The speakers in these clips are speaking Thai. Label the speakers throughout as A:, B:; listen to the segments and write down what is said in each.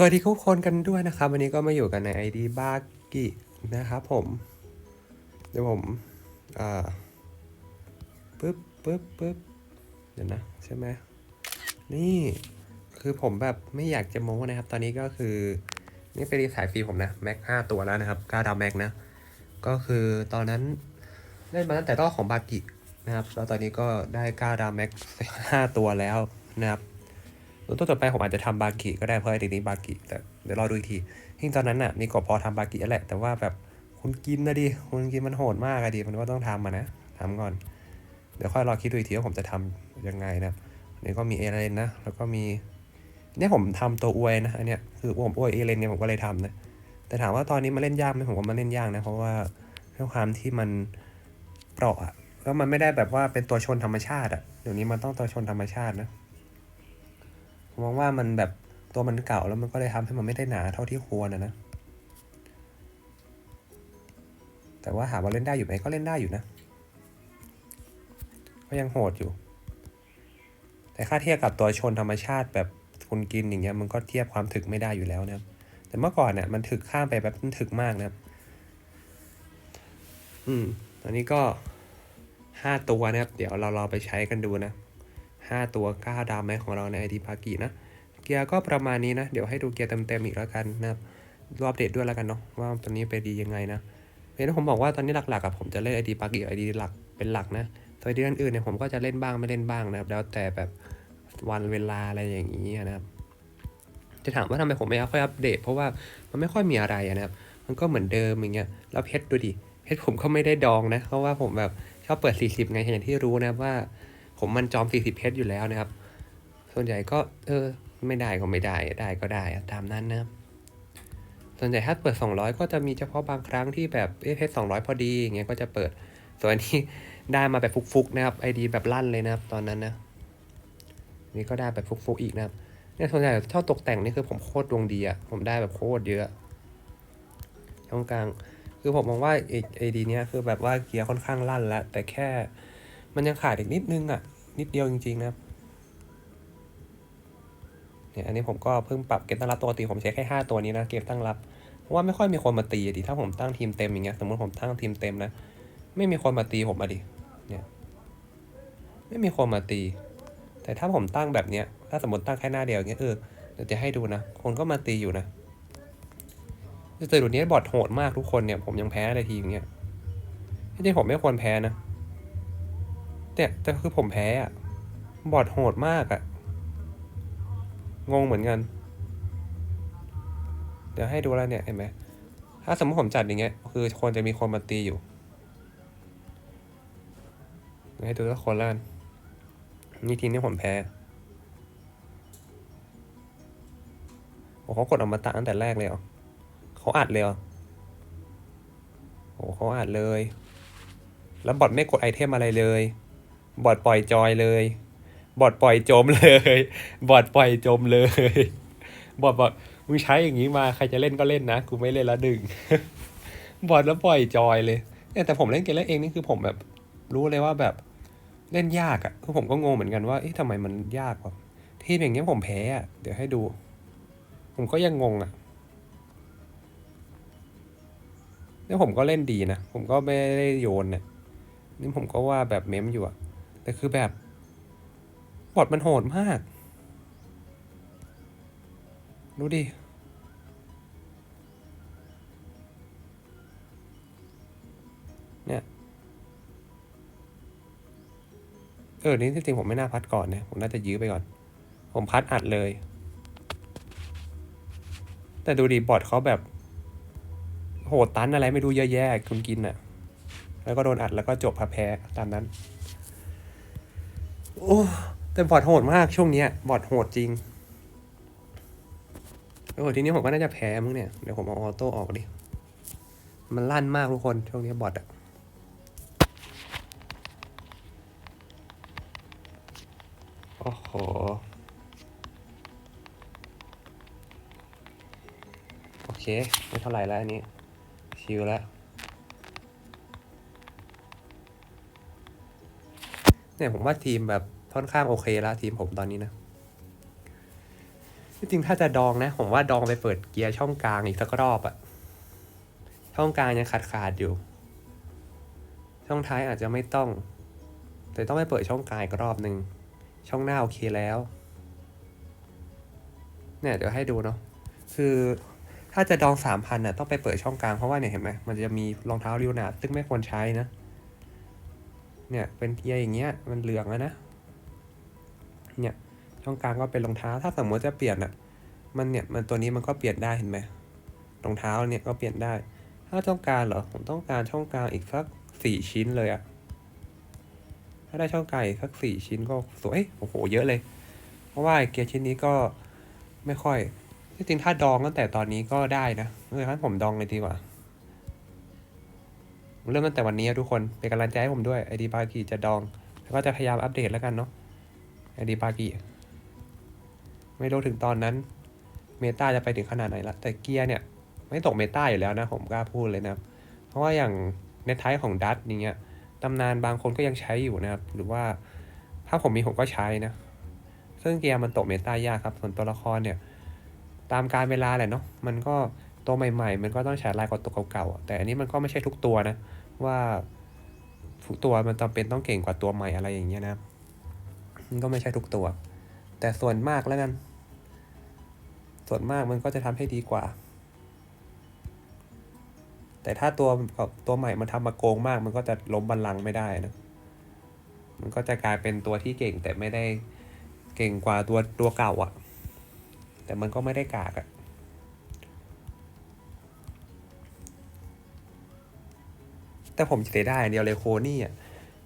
A: สวัสดีทุกคนกันด้วยนะครับ วันนี้ก็มาอยู่กันใน ID บากินะครับผม เดี๋ยวผมอ่าปึ๊บปึ๊บปึ๊บเดี๋ยวนะใช่ไหมนี่คือผมแบบไม่อยากจะโม้นะครับ ตอนนี้ก็คือ นี่เป็นสายฟรีผมนะแม็กห้าตัวแล้วนะครับก้าดาวแม็กนะ ก็คือตอนนั้นเล่นมาตั้งแต่รอบของบากินะครับแล้วตอนนี้ก็ได้ก้าดาวแม็กห้าตัวแล้วนะครับ ตัวต่อไปผมอาจจะทำบากิก็ได้เพราะไอ้ทีนี้บากิแต่เดี๋ยวรอดูอีกทีที่ตอนนั้นน่ะมีกบพอทำบากิแล้วแหละ แต่ว่าแบบคุณกินนะดิคุณกินมันโหดมากอะดิมันก็ต้องทำมานะทำก่อน เดี๋ยวค่อยรอคิดดูอีกทีว่าผมจะทำยังไงนะนนี้ก็มีเอเลนนะ แล้วก็มีเนี่ยผมทำตัวอวยนะอันเนี้ยคือผมอวยเอเลนเนี่ยผมก็เลยทำนะแต่ถามว่าตอนนี้มาเล่นยากไหมผมว่ามันเล่นยากนะเพราะว่าด้วยความที่มันเปราะอะแล้วมันไม่ได้แบบว่าเป็นตัวชนธรรมชาติอะเดี๋ยวนี้มันต้องตัวชนธรรมชาตินะ มองว่ามันแบบตัวมันเก่าแล้วมันก็เลยทำให้มันไม่ได้หนาเท่าที่ควรนะนะ แต่ว่าหาว่าเล่นได้อยู่ไหมก็เล่นได้อยู่นะ ก็ยังโหดอยู่ แต่ค่าเทียบกับตัวชนธรรมชาติแบบคุณกินอย่างเงี้ยมันก็เทียบความถึกไม่ได้อยู่แล้วนะครับ แต่เมื่อก่อนเนี่ยมันถึกข้ามไปแบบมันถึกมากนะครับ อืม ตอนนี้ก็ห้าตัวนะครับ เดี๋ยวเราเราไปใช้กันดูนะ ห้าตัวก้าดาวแม็กของเราในไอดีพากีนะ เกียร์ก็ประมาณนี้นะ เดี๋ยวให้ดูเกียร์เต็มๆอีกแล้วกันนะครับรอบเดตด้วยแล้วกันเนาะว่าตอนนี้ไปดียังไงนะเห็นผมบอกว่าตอนนี้หลักๆกับผมจะเล่นไอดีพากีไอดีหลักเป็นหลักนะตัวไอดีอื่นๆเนี่ยผมก็จะเล่นบ้างไม่เล่นบ้างนะครับแล้วแต่แบบวันเวลาอะไรอย่างนี้นะครับจะถามว่าทำไมผมไม่ค่อยอัปเดต เพราะว่ามันไม่ค่อยมีอะไรนะครับ มันก็เหมือนเดิมอย่างเงี้ย แล้วเพชรดูดิ เพชรผมก็ไม่ได้ดองนะ เพราะว่าผมแบบชอบเปิด 40 ไงอย่างที่รู้นะว่า ผมมันจอม 40 เพชรอยู่แล้วนะครับ ส่วนใหญ่ก็เออไม่ได้ก็ไม่ได้ได้ก็ได้ตามนั้นนะครับส่วนใหญ่ถ้าเปิด 200 ก็จะมีเฉพาะบางครั้งที่แบบเอ๊ะเพชร200 พอดีอย่างเงี้ยก็จะเปิด ส่วนอันนี้ได้มาแบบฟุกๆนะครับไอดีแบบลั่นเลยนะครับ ตอนนั้นนะนี่ก็ได้แบบฟุกๆอีกนะครับเนี่ยส่วนใหญ่ชอบตกแต่งนี่คือผมโคตรดวงดีอะผมได้แบบโคตรเยอะช่องกลาง คือผมมองว่าไอดีเนี้ยคือแบบว่าเกียร์ค่อนข้างลั่นแล้วแต่แค่ มันยังขาดอีกนิดนึงอะนิดเดียวจริงๆนะครับเนี่ยอันนี้ผมก็เพิ่งปรับเกมตั้งรับปกติผมใช้แค่ห้าตัวนี้นะเกมตั้งรับเพราะว่าไม่ค่อยมีคนมาตีดิถ้าผมตั้งทีมเต็มอย่างเงี้ยสมมติผมตั้งทีมเต็มนะไม่มีคนมาตีผมอะดิเนี่ยไม่มีคนมาตี แต่ถ้าผมตั้งแบบเนี้ยถ้าสมมติตั้งแค่หน้าเดียวอย่างเงี้ยเออเดี๋ยวจะให้ดูนะคนก็มาตีอยู่นะแต่เดี๋ยวนี้บอทโหดมากทุกคนเนี่ยผมยังแพ้เลยทีอย่างเงี้ยที่จริงผมไม่ควรแพ้นะ แต่แต่คือผมแพ้อะบอทโหดมากอะงงเหมือนกัน เดี๋ยวให้ดูแล้วเนี่ยเห็นไหมถ้าสมมติผมจัดอย่างเงี้ย คือควรจะมีคนมาตีอยู่ให้ดูทุกคนแล้วกันนี่ทีมที่ผมแพ้โอ้เขากดออกมาตะตั้งแต่แรกเลยเหรอเขาอัดเลยเหรอโอ้เขาอัดเลย แล้วบอทไม่กดไอเทมอะไรเลย บอทปล่อยจอยเลย บอทปล่อยจมเลย บอทปล่อยจมเลย บอทบอกมึงใช้อย่างนี้มาใครจะเล่นก็เล่นนะกูไม่เล่นละดึง บอทแล้วปล่อยจอยเลยแต่ผมเล่นเกมเล่นเองนี่คือผมแบบรู้เลยว่าแบบเล่นยากอะ่ะคือผมก็งงเหมือนกันว่าเอ๊ะทำไมมันยากวะทีมอย่างเงี้ยผมแพ้อะ่ะเดี๋ยวให้ดู ผมก็ยังงงอะ่ะแล้วผมก็เล่นดีนะ ผมก็ไม่ได้โยนเนี่ยนี่ผมก็ว่าแบบเม้มอยู่อะ แต่คือแบบบอดมันโหดมาก ดูดิ เนี่ย เออ นี่จริงผมไม่น่าพัดก่อนนะผมน่าจะยื้อไปก่อน ผมพัดอัดเลย แต่ดูดีบอดเขาแบบ โหดตันอะไรไม่รู้เยอะแยะคุณกินอะแล้วก็โดนอัดแล้วก็จบพาแพ้ตามนั้น โอ้แต่บอดโหดมากช่วงเนี้ยบอดโหดจริงโอ้ทีนี้ผมก็น่าจะแพ้มั้งเนี่ยเดี๋ยวผมเอาออโต้ออกดิ มันลั่นมากทุกคนช่วงนี้บอดอะโอ้โหโอเค ไม่เท่าไหร่แล้วอันนี้ชิลแล้ว เนี่ยผมว่าทีมแบบค่อนข้างโอเคแล้วทีมผมตอนนี้นะจริงถ้าจะดองนะ ผมว่าดองไปเปิดเกียร์ช่องกลางอีกสักรอบอะช่องกลางยังขาดขาดอยู่ ช่องท้ายอาจจะไม่ต้อง แต่ต้องไปเปิดช่องกลางอีกรอบหนึ่งช่องหน้าโอเคแล้ว เนี่ยเดี๋ยวให้ดูเนาะคือถ้าจะดองสามพันน่ะต้องไปเปิดช่องกลางเพราะว่าเนี่ยเห็นไหมมันจะมีรองเท้าริวนาซึ่งไม่ควรใช้นะ เนี่ยเป็นเกียร์อย่างเงี้ยมันเหลืองแล้วนะ เนี่ยช่องกลางก็เป็นรองเท้า ถ้าสมมติจะเปลี่ยนอะมันเนี่ยมันตัวนี้มันก็เปลี่ยนได้เห็นไหมรองเท้าเนี่ยก็เปลี่ยนได้ ถ้าต้องการเหรอผมต้องการช่องกลางอีกสักสี่ชิ้นเลยอะถ้าได้ช่องกลางอีกสักสี่ชิ้นก็สวยโอ้โหเยอะเลย เพราะว่าเกียร์ชิ้นนี้ก็ไม่ค่อยที่จริงถ้าดองตั้งแต่ตอนนี้ก็ได้นะเอองั้นผมดองเลยดีกว่า ผมเริ่มตั้งแต่วันนี้อะทุกคนเป็นกำลังใจให้ผมด้วยไอดีบากีจะดอง แล้วก็จะพยายามอัปเดตแล้วกันเนาะไอดีบากีไม่รู้ถึงตอนนั้น เมตาจะไปถึงขนาดไหนละแต่เกียร์เนี่ย ไม่ตกเมตาอยู่แล้วนะ ผมกล้าพูดเลยนะครับ เพราะว่าอย่างในท้ายของดัตอย่างเงี้ยตำนานบางคนก็ยังใช้อยู่นะครับ หรือว่าถ้าผมมีผมก็ใช้นะ ซึ่งเกียร์มันตกเมตายากครับ ส่วนตัวละครเนี่ย ตามการเวลาแหละเนาะมันก็ตัวใหม่ ๆ มันก็ต้องใช้ลายกว่าตัวเก่าๆแต่อันนี้มันก็ไม่ใช่ทุกตัวนะ ว่าทุกตัวมันจำเป็นต้องเก่งกว่าตัวใหม่อะไรอย่างเงี้ยนะ มันก็ไม่ใช่ทุกตัว แต่ส่วนมากแล้วกัน ส่วนมากมันก็จะทำให้ดีกว่า แต่ถ้าตัวตัวใหม่มันทำมาโกงมาก มันก็จะล้มบัลลังก์ไม่ได้นะ มันก็จะกลายเป็นตัวที่เก่งแต่ไม่ได้เก่งกว่าตัวตัวเก่าอะ่ะ แต่มันก็ไม่ได้กากอะ่ะ แต่ผมเสียดายอย่างเดียวเลยโคนี่อะ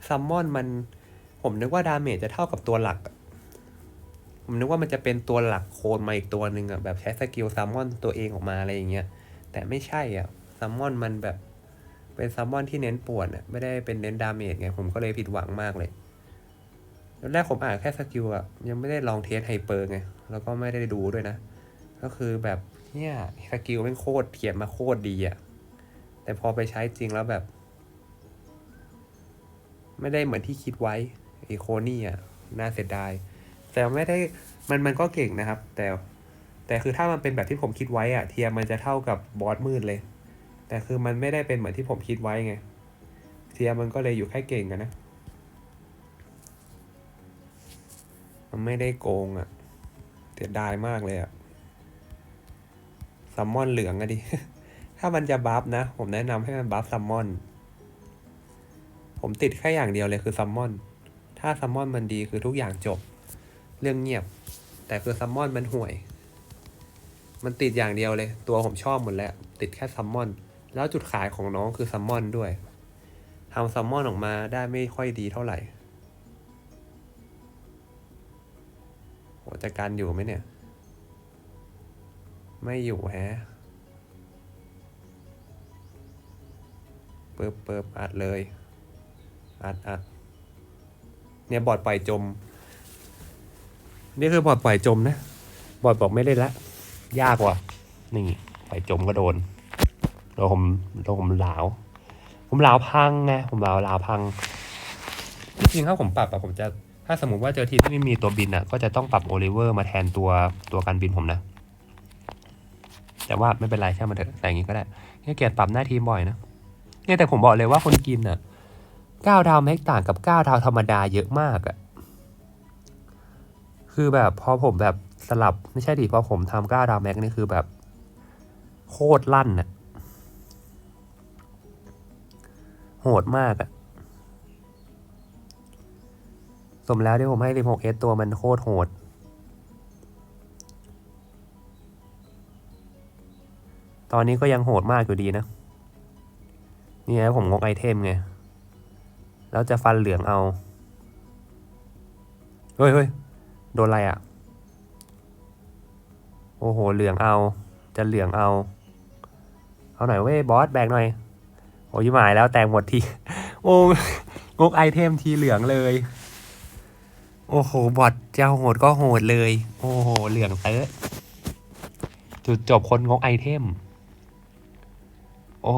A: ซัมมอนมัน ผมนึกว่าดาเมจจะเท่ากับตัวหลัก ผมนึกว่ามันจะเป็นตัวหลักโคนมาอีกตัวหนึ่งอะแบบใช้สกิลซัมมอนตัวเองออกมาอะไรอย่างเงี้ยแต่ไม่ใช่อะซัมมอนมันแบบเป็นซัมมอนที่เน้นป่วนอะไม่ได้เป็นเน้นดาเมจไงผมก็เลยผิดหวังมากเลยตอนแรกผมอ่านแค่สกิลอะยังไม่ได้ลองเทสไฮเปอร์ไง แล้วก็ไม่ได้ดูด้วยนะ ก็คือแบบเนี่ยสกิลเป็นโคตรเขียนมาโคตรดีอะแต่พอไปใช้จริงแล้วแบบ ไม่ได้เหมือนที่คิดไว้ไอโคนี่อะน่าเสียดาย แต่ไม่ได้มันมันก็เก่งนะครับ แต่แต่คือถ้ามันเป็นแบบที่ผมคิดไว้อะเทียมมันจะเท่ากับบอสมืดเลย แต่คือมันไม่ได้เป็นเหมือนที่ผมคิดไว้ไง เทียมมันก็เลยอยู่แค่เก่งกันนะ มันไม่ได้โกงอะเสียดายมากเลยอะซัมมอนเหลืองอะดิ ถ้ามันจะบัฟนะ ผมแนะนำให้มันบัฟซัมมอน ผมติดแค่อย่างเดียวเลยคือซัมมอน ถ้าซัมมอนมันดีคือทุกอย่างจบ เรื่องเงียบ แต่คือซัมมอนมันห่วย มันติดอย่างเดียวเลย ตัวผมชอบหมดแล้ว ติดแค่ซัมมอน แล้วจุดขายของน้องคือซัมมอนด้วยทำซัมมอนออกมาได้ไม่ค่อยดีเท่าไหร่โหจะการอยู่ไหมเนี่ย ไม่อยู่แฮะเปิบเปิบอัดเลย อัดอัดเนี่ยบอดปล่อยจม นี่คือบอดปล่อยจมนะ บอดบอกไม่เล่นละ ยากว่ะ นี่ปล่อยจมก็โดนโดนผมโดนผมหลาว ผมหลาวพังไง ผมหลาวหลาวพังที่จริงถ้าผมปรับอะผมจะ ถ้าสมมติว่าเจอทีมที่ไม่มีตัวบินอะก็จะต้องปรับโอลิเวอร์มาแทนตัวตัวการบินผมนะ แต่ว่าไม่เป็นไรใช่มันเถอะแต่อย่างนี้ก็ได้เนี่ยเกียรติปรับหน้าทีมบ่อยนะ เนี่ยแต่ผมบอกเลยว่าคนกินอะ เก้าดาวแม็กต่างกับเก้าดาวธรรมดาเยอะมากอะคือแบบพอผมแบบสลับไม่ใช่ดิพอผมทำเก้าดาวแม็กนี่คือแบบ โคตรลั่นอะโหดมากอะสมแล้วที่ผมให้ 16S ตัวมันโคตรโหด ตอนนี้ก็ยังโหดมากอยู่ดีนะ นี่ไงผมงกไอเทมไง แล้วจะฟันเหลืองเอา เฮ้ยเฮ้ยโดนอะไรอะ โอ้โห เหลืองเอา จะเหลืองเอา เอาหน่อยเว้ยบอสแบกหน่อย โอ้ยหมายแล้วแตกหมดที โอ้งกไอเทมทีเหลืองเลย โอ้โห บอทจะโหดก็โหดเลย โอ้โห เหลืองเตอะจุดจบคนงกไอเทม โอ้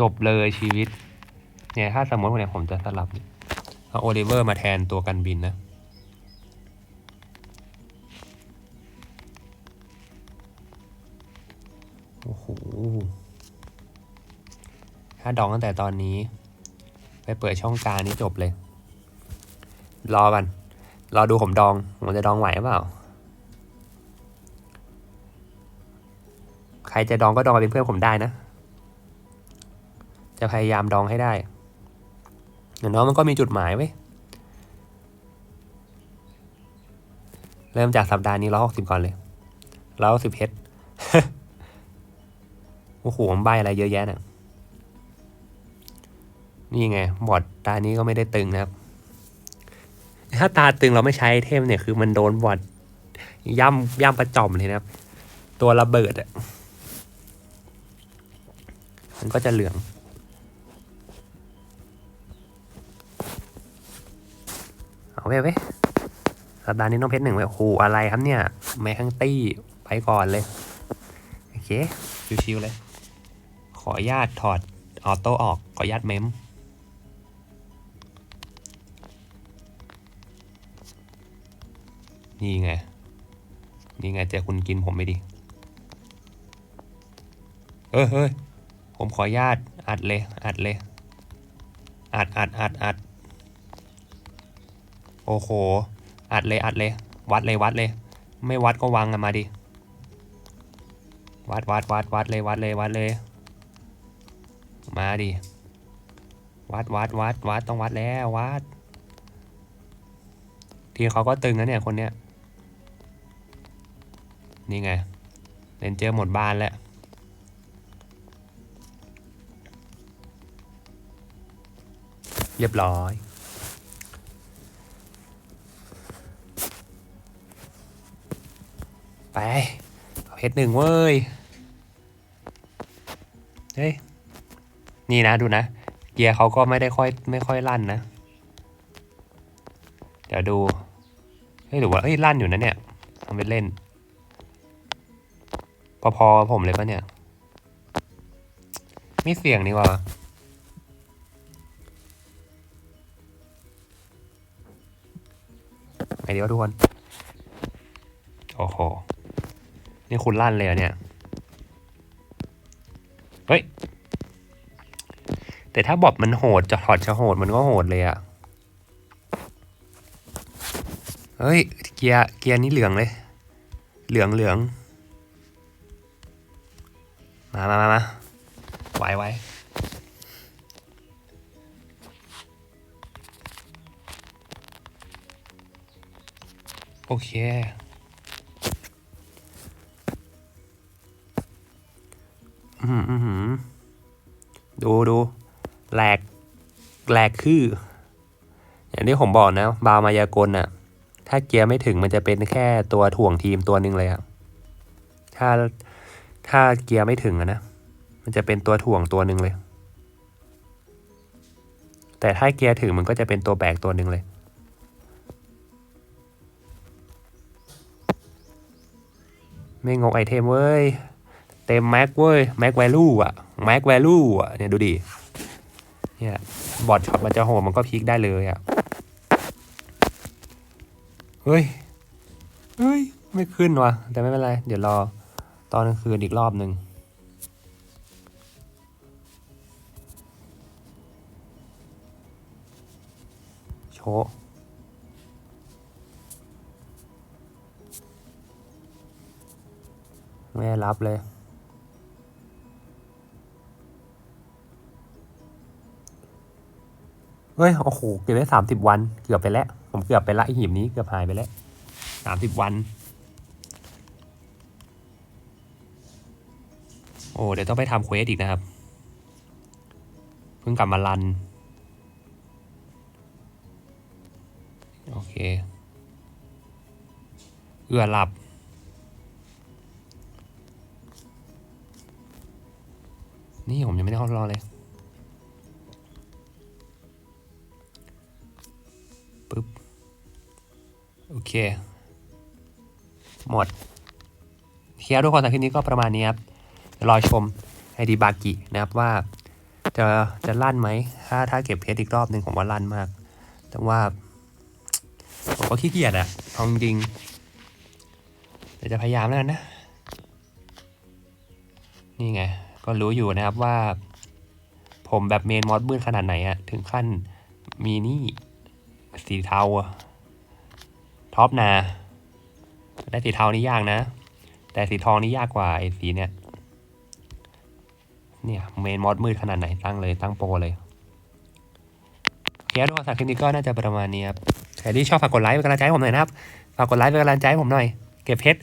A: จบเลยชีวิต เนี่ยถ้าสมมติวันนี้ผมจะสลับเอาโอลิเวอร์มาแทนตัวกันบินนะโอ้โหถ้าดองตั้งแต่ตอนนี้ ไปเปิดช่องกลางนี้จบเลย รอกัน รอดูผมดอง ผมจะดองไหวหเปล่า ใครจะดองก็ดองเป็นเพื่อนผมได้นะ จะพยายามดองให้ได้อย่างน้อยมันก็มีจุดหมายไว้เริ่มจากสัปดาห์นี้ร้อยหกสิบก่อนเลยร้อยสิบเพชรโอ้โหมันใบอะไรเยอะแยะนี่ยนี่ไง บอดตานี้ก็ไม่ได้ตึงนะครับ ถ้าตาตึงเราไม่ใช้เทมเนี่ยคือมันโดนบอดย่ำย่ำประจอมเลยนะครับ ตัวระเบิดอะ มันก็จะเหลือง เอาไปเว้ยสัปดาห์นี้น้องเพชรหนึ่งเว้ยโอ้โหอะไรครับเนี่ย แมคังตี้ไปก่อนเลย โอเค ชิวๆเลย ขออนุญาตถอดออโต้ออก ขออนุญาตเมมนี่ไง นี่ไงเจอคุณกินผมไม่ดีเอ้ยเฮ้ยผมขออนุญาตอัดเลย อัดเลย อัดอัดอัดอัด โอ้โห อัดเลยอัดเลย วัดเลยวัดเลย ไม่วัดก็วางกันมาดิ วัดวัดวัดวัดเลยวัดเลยวัดเลย มาดิ วัดวัดวัดวัดต้องวัดแล้ววัด ทีเขาก็ตึงนะเนี่ยคนเนี้ย นี่ไงเลนเจอร์หมดบ้านแล้วเรียบร้อย ไปเพชรหนึ่งเว้ย เฮ้ย นี่นะดูนะ เกียร์เขาก็ไม่ได้ค่อยไม่ค่อยลั่นนะ เดี๋ยวดู เฮ้ยหรือว่าเฮ้ยลั่นอยู่นะเนี่ยทำเป็นเล่น พอๆผมเลยปะเนี่ยไม่เสี่ยงนี่ว่าไงดีวะทุกคน โอ้โห นี่คุณลั่นเลยเหรอเนี่ย เฮ้ย แต่ถ้าบอบมันโหดจะถอดจะโหดมันก็โหดเลยอะเฮ้ย เกียร์ เกียร์นี้เหลืองเลย เหลืองเหลือง มามามามาไว้ไว้โอเค ดูดูแหลกแหลกคือ อย่างที่ผมบอกนะ บาวมายากลน่ะ ถ้าเกียร์ไม่ถึงมันจะเป็นแค่ตัวถ่วงทีมตัวหนึ่งเลยอะถ้าถ้าเกียร์ไม่ถึงอะนะ มันจะเป็นตัวถ่วงตัวหนึ่งเลย แต่ถ้าเกียร์ถึงมันก็จะเป็นตัวแบกตัวหนึ่งเลยไม่งกไอเทมเว้ย เต็มแม็กเว้ยแม็กแวลูอะแม็กแวลูอะเนี่ยดูดิเนี่ยบอดช็อตมันจะโหมันก็พลิกได้เลยอะเฮ้ยเฮ้ย ไม่ขึ้นว่ะแต่ไม่เป็นไร เดี๋ยวรอตอนกลางคืนอีกรอบหนึ่งโชไม่รับเลย เฮ้ย โอ้โห เก็บได้สามสิบวัน เกือบไปแล้ว ผมเกือบไปละไอหีบนี้ เกือบหายไปแล้วสามสิบวัน โอ้ เดี๋ยวต้องไปทำเควสอีกนะครับ เพิ่งกลับมารัน โอเค เอื้อหลับนี่ผมยังไม่ได้เข้ารอเลย เค หมดเคลียร์ทุกคนแต่คลิปนี้ก็ประมาณนี้ครับเดี๋ยวรอชมไอดีบากินะครับว่าจะจะลั่นไหม ถ้าถ้าเก็บเพชรอีกรอบหนึ่งผมว่าลั่นมาก แต่ว่าผมก็ขี้เกียจอะเอาจริงเดี๋ยวจะพยายามแล้วกันนะ นี่ไง ก็รู้อยู่นะครับว่า ผมแบบเมนมอดมืดขนาดไหนอะถึงขั้นมีนี่ สีเทาอะ ท็อปนาได้สีเทานี่ยากนะ แต่สีทองนี่ยากกว่าไอ้สีเนี่ยเนี่ยเมนมอดมืดขนาดไหนตั้งเลยตั้งโปรเลยโอเคทุกคนสารคลิปนี้ก็น่าจะประมาณนี้ครับใครที่ชอบฝากกดไลค์เป็นกำลังใจให้ผมหน่อยนะครับฝากกดไลค์เป็นกำลังใจให้ผมหน่อย เก็บเพชร